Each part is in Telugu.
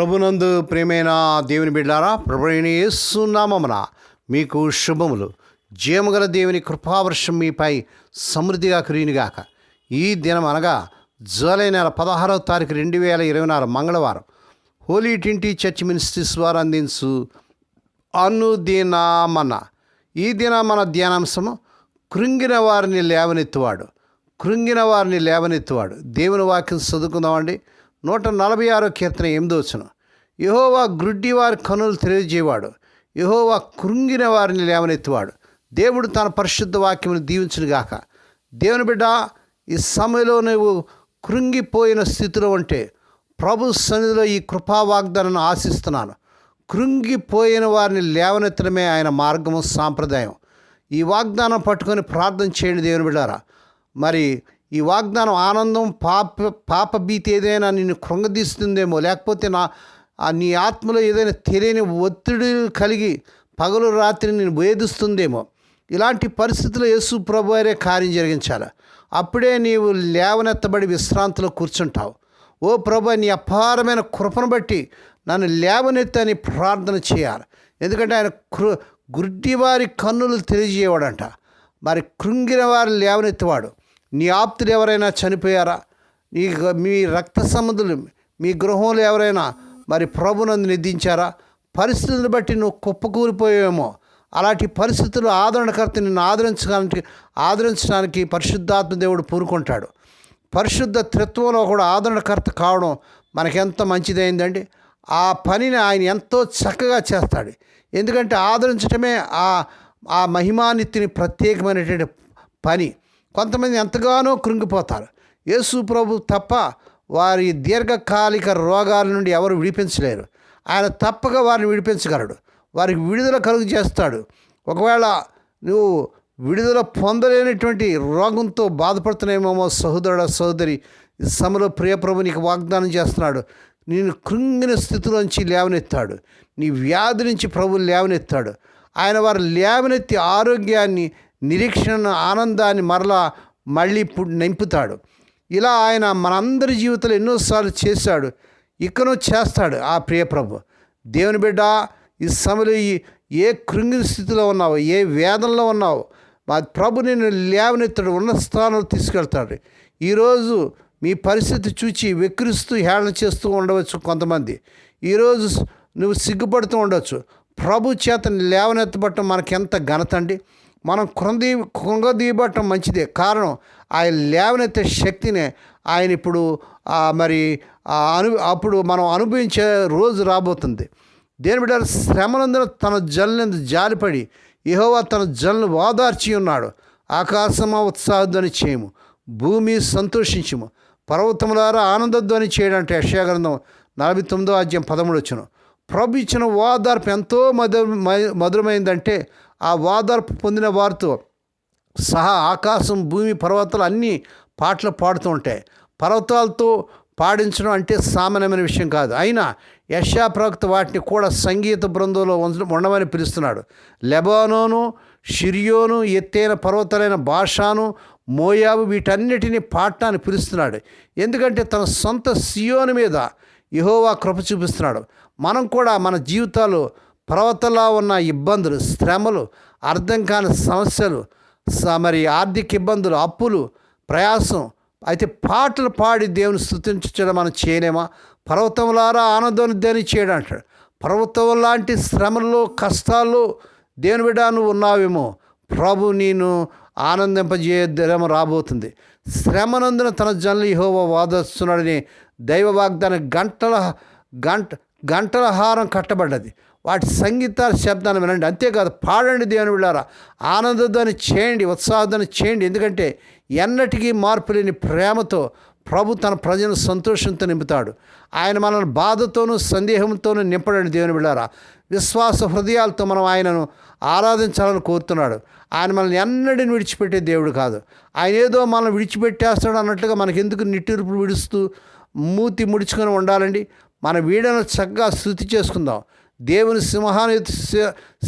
ప్రభునందు ప్రేమైన దేవుని బిడ్డారా ప్రభుని యేసునామమున మీకు శుభములు. జీవగల దేవుని కృపావర్షం మీపై సమృద్ధిగా కురియునిగాక ఈ దినం అనగా జూలై నెల పదహారవ తారీఖు రెండు వేల ఇరవై నాలుగు మంగళవారం హోలీ టింటీ చర్చ్ మినిస్ట్రీస్ వారు అందించు అనుదినామన. ఈ దిన మన ధ్యానాంశము కృంగిన వారిని లేవనెత్తువాడు. కృంగిన వారిని లేవనెత్తువాడు. దేవుని వాక్యం చదువుకుందామండి. నూట నలభై ఆరో కీర్తన ఎనిమిదో వచ్చును యహోవా గ్రుడ్డి వారి కనులు తెలియజేవాడు యహోవా కృంగిన వారిని లేవనెత్తువాడు. దేవుడు తన పరిశుద్ధ వాక్యమును దీవించునుగాక. దేవుని బిడ్డ ఈ సమయంలో నువ్వు కృంగిపోయిన స్థితిలో ఉంటే ప్రభు సన్నిధిలో ఈ కృపా వాగ్దానాన్ని ఆశిస్తున్నాను. కృంగిపోయిన వారిని లేవనెత్తడమే ఆయన మార్గము సాంప్రదాయం. ఈ వాగ్దానం పట్టుకొని ప్రార్థన చేయండి దేవుని బిడ్డారా. మరి ఈ వాగ్దానం ఆనందం పాప పాప భీతి ఏదైనా నిన్ను కృంగదీస్తుందేమో లేకపోతే నా నీ ఆత్మలో ఏదైనా తెలియని ఒత్తిడి కలిగి పగలు రాత్రి నేను వేధిస్తుందేమో. ఇలాంటి పరిస్థితుల్లో యేసు ప్రభు వారే కార్యం జరిగించాలి? అప్పుడే నీవు లేవనెత్తబడి విశ్రాంతిలో కూర్చుంటావు. ఓ ప్రభు నీ అపారమైన కృపను బట్టి నన్ను లేవనెత్తని ప్రార్థన చేయాలి. ఎందుకంటే ఆయన కృ గుడ్డివారి కన్నులు తెలియజేయవాడంట. మరి కృంగిన వారు లేవనెత్తివాడు. నీ ఆప్తులు ఎవరైనా చనిపోయారా? నీ మీ రక్త సంబంధులు మీ గృహంలో ఎవరైనా మరి ప్రభునందు నిధించారా పరిస్థితులను బట్టి నువ్వు కుప్పకూలిపోయేమో అలాంటి పరిస్థితులు ఆదరణకర్త నిన్ను ఆదరించడానికి ఆదరించడానికి పరిశుద్ధాత్మ దేవుడు పూరుకుంటాడు పరిశుద్ధ త్రిత్వంలో కూడా ఆదరణకర్త కావడం మనకెంత మంచిదైందండి? ఆ పనిని ఆయన ఎంతో చక్కగా చేస్తాడు. ఎందుకంటే ఆదరించడమే ఆ ఆ మహిమానిత్తిని ప్రత్యేకమైనటువంటి పని. కొంతమంది ఎంతగానో కృంగిపోతారు. యేసు ప్రభు తప్ప వారి దీర్ఘకాలిక రోగాల నుండి ఎవరు విడిపించలేరు. ఆయన తప్పక వారిని విడిపించగలడు. వారికి విడుదల కలుగు చేస్తాడు. ఒకవేళ నువ్వు విడుదల పొందలేనటువంటి రోగంతో బాధపడుతున్నామేమో సహోదరుడ సహోదరి సమర సమలో ప్రియప్రభు నీకు వాగ్దానం చేస్తున్నాడు. నేను కృంగిన స్థితిలోంచి లేవనెత్తాడు. నీ వ్యాధి నుంచి ప్రభు లేవనెత్తాడు. ఆయన వారు లేవనెత్తి ఆరోగ్యాన్ని నిరీక్షణ ఆనందాన్ని మరలా మళ్ళీ పు- నింపుతాడు. ఇలా ఆయన మనందరి జీవితంలో ఎన్నోసార్లు చేశాడు. ఇకను చేస్తాడు ఆ ప్రియ ప్రభు. దేవుని బిడ్డ ఈ సమయంలో ఈ ఏ కృంగిన స్థితిలో ఉన్నావు? ఏ వేదనలో ఉన్నావు? మా ప్రభు నిన్ను లేవనెత్తాడు ఉన్న స్థానంలో తీసుకెళ్తాడు. ఈరోజు మీ పరిస్థితి చూచి వెక్కిరిస్తూ హేళన చేస్తూ ఉండవచ్చు కొంతమంది. ఈరోజు నువ్వు సిగ్గుపడుతూ ఉండవచ్చు ప్రభు చేత లేవనెత్తబట్టం మనకెంత ఘనత అండి? మనం కృంది కృంగదీయబట్టడం మంచిదే. కారణం ఆయన లేవనెత్తే శక్తిని ఆయన ఇప్పుడు మరి ఆ అను అప్పుడు మనం అనుభవించే రోజు రాబోతుంది. దేని బిడ్డ శ్రమలందరూ తన జల్లందు జాలిపడి యెహోవా తన జల్ను ఓదార్చి ఉన్నాడు. ఆకాశమా ఉత్సాహధ్వని చేయము భూమి సంతోషించము పర్వతములారా ఆనందధ్వని చేయడంటే యశాగ్రంథం నలభై తొమ్మిదో అధ్యాయం పదమూడు వచ్చును ప్రభు ఇచ్చిన ఓదార్పు ఎంతో మధుర మధురమైందంటే ఆ ఓదార్పు పొందిన వారితో సహా ఆకాశం భూమి పర్వతాలు అన్నీ పాటలు పాడుతూ ఉంటాయి. పర్వతాలతో పాడించడం అంటే సామాన్యమైన విషయం కాదు. అయినా యశా ప్రవక్త వాటిని కూడా సంగీత బృందంలో ఉండమని పిలుస్తున్నాడు. లెబానోను షిరియోను ఎత్తైన పర్వతాలైన భాషాను మోయాబు వీటన్నిటిని పాడటాన్ని పిలుస్తున్నాడు. ఎందుకంటే తన సొంత సియోను మీద యహోవా కృప చూపిస్తున్నాడు. మనం కూడా మన జీవితాలు పర్వతలా ఉన్న ఇబ్బందులు శ్రమలు అర్థం కాని సమస్యలు స- మరి ఆర్థిక ఇబ్బందులు అప్పులు ప్రయాసం అయితే పాటలు పాడి దేవుని స్థుతించడం మనం చేయలేమా? పర్వతములారా దేని చేయడం అంటాడు. పర్వతం లాంటి శ్రమల్లో కష్టాల్లో దేవుని బిడ్డ నువ్వు ఉన్నావేమో? ప్రభు నేను ఆనందింపజే దినం రాబోతుంది. శ్రమనందున తన జనులు యెహోవా వాదస్తున్నాడని దైవ వాగ్దాన గంటల గంట గంటల హారం కట్టబడ్డది. వాటి సంగీతాల శబ్దాన్ని వినండి. అంతేకాదు పాడండి దేవుని విడారా ఆనందధ్వని చేయండి ఉత్సాహధ్వని చేయండి. ఎందుకంటే ఎన్నటికీ మార్పు లేని ప్రేమతో ప్రభు తన ప్రజలను సంతోషంతో నింపుతాడు. ఆయన మనల్ని బాధతోనూ సందేహంతోనూ నింపడండి దేవుని బిళ్ళారా విశ్వాస హృదయాలతో మనం ఆయనను ఆరాధించాలని కోరుతున్నాడు. ఆయన మనల్ని ఎన్నడిని విడిచిపెట్టే దేవుడు కాదు. ఆయన ఏదో మనల్ని విడిచిపెట్టేస్తాడు అన్నట్లుగా మనకెందుకు నిట్టూర్పు విడుస్తూ మూతి ముడుచుకొని ఉండాలండి. మన వీడను చక్కగా స్థుతి చేసుకుందాం. దేవుని సింహాన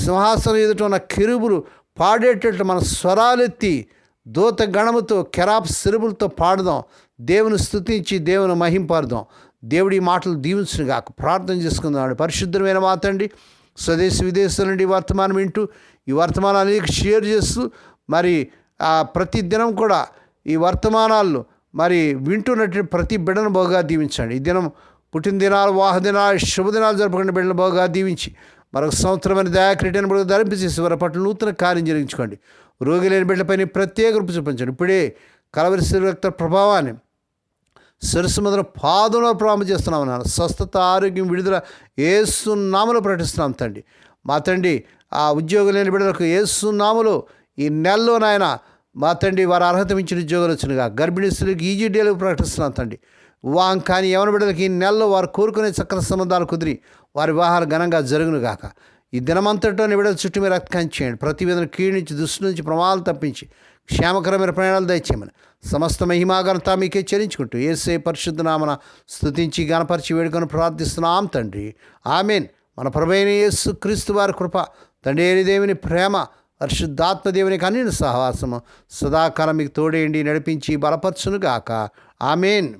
సింహాసనం ఎదుట ఉన్న కిరుబులు పాడేటట్లు మన స్వరాలెత్తి దూత గణముతో కెరాప్ సిరుబులతో పాడుదాం. దేవుని స్థుతించి దేవుని మహింపారుదాం దేవుడి మాటలు దీవించును గాక. ప్రార్థన చేసుకుందాం పరిశుద్ధమైన మాతండి స్వదేశ విదేశాల నుండి వర్తమానం వింటూ ఈ వర్తమానాన్ని షేర్ చేస్తూ మరి ప్రతి దినం కూడా ఈ వర్తమానాల్లో మరి వింటున్నట్టు ప్రతి బిడ్డను బాగా దీవించండి. ఈ దినం పుట్టినదినాలు వాహదినాలు శుభదినాలు జరుపుకునే బిడ్డను బాగా దీవించి మరొక సంవత్సరమైన దయాక్రీటను కూడా ధరింపచేసి వారి పట్ల నూతన కార్యం జరిగించుకోండి. రోగి లేని బిడ్డలపైన ప్రత్యేక రూపు చూపించండి. ఇప్పుడే కలవరి రక్త ప్రభావాన్ని శిరస్సు మొదలు పాదంలో ప్రారంభం చేస్తున్నాం నాన్న. స్వస్థత ఆరోగ్యం విడుదల ఏసునామలు ప్రకటిస్తున్నాం తండ్రి. మా తండ్రి ఆ ఉద్యోగం లేని బిడ్డలకు ఏసునామలు ఈ నెలలో నాయన మా తండ్రి వారు అర్హత మించిన ఉద్యోగాలు వచ్చినగా గర్భిణీ స్త్రీలకు ఈజీ డేలకు ప్రకటిస్తున్నాం తండ్రి. వాం కానీ యవన బిడ్డలకి ఈ నెలలో వారు కోరుకునే చక్ర సంబంధాలు కుదిరి వారి వివాహాలు ఘనంగా జరుగును గాక. ఈ దినమంతటో బిడ్డల చుట్టూ మీరు రక్తం చేయండి. ప్రతి విధంగా కీడు నుంచి దుష్టి నుంచి ప్రమాదాలు తప్పించి క్షేమకరమైన ప్రయాణాలు దయచేయమని సమస్త మహిమాఘనత మీకే చెల్లించుకుంటూ ఏసే పరిశుద్ధనామన స్థుతించి స్తుతించి గణపరిచి వేడుకొని ప్రార్థిస్తున్నాం తండ్రి. ఆమెన్. మన ప్రభైన యేసు క్రీస్తు వారి కృప తండ్రి దేవుని ప్రేమ పరిశుద్ధాత్మదేవుని దేవుని సహవాసము సదాకాలం మీకు తోడేయండి నడిపించి బలపరచునుగాక ఆమెన్.